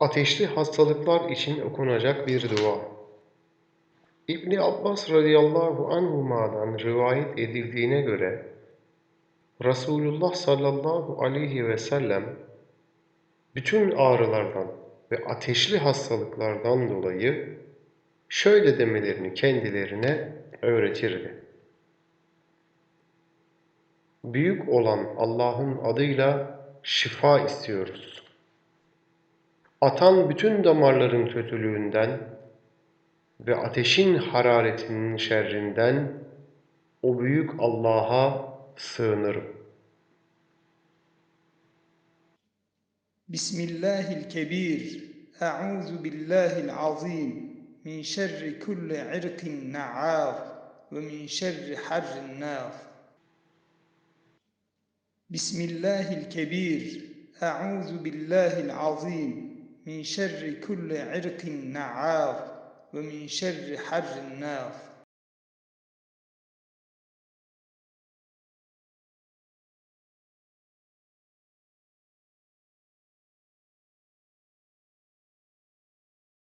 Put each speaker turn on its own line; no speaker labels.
Ateşli hastalıklar için okunacak bir dua. İbni Abbas radıyallahu anhuma'dan rivayet edildiğine göre Resulullah sallallahu aleyhi ve sellem bütün ağrılardan ve ateşli hastalıklardan dolayı şöyle demelerini kendilerine öğretirdi. Büyük olan Allah'ın adıyla şifa istiyoruz atan bütün damarların kötülüğünden ve ateşin hararetinin şerrinden o büyük Allah'a sığınırım.
Bismillahilkebir, e'ûzu billahil azim, min şerri kulli irkin na'ar ve min şerri harrin nâr. Bismillahilkebir, e'ûzu billahil azim, من شر كل عرق نعار ومن شر حر النار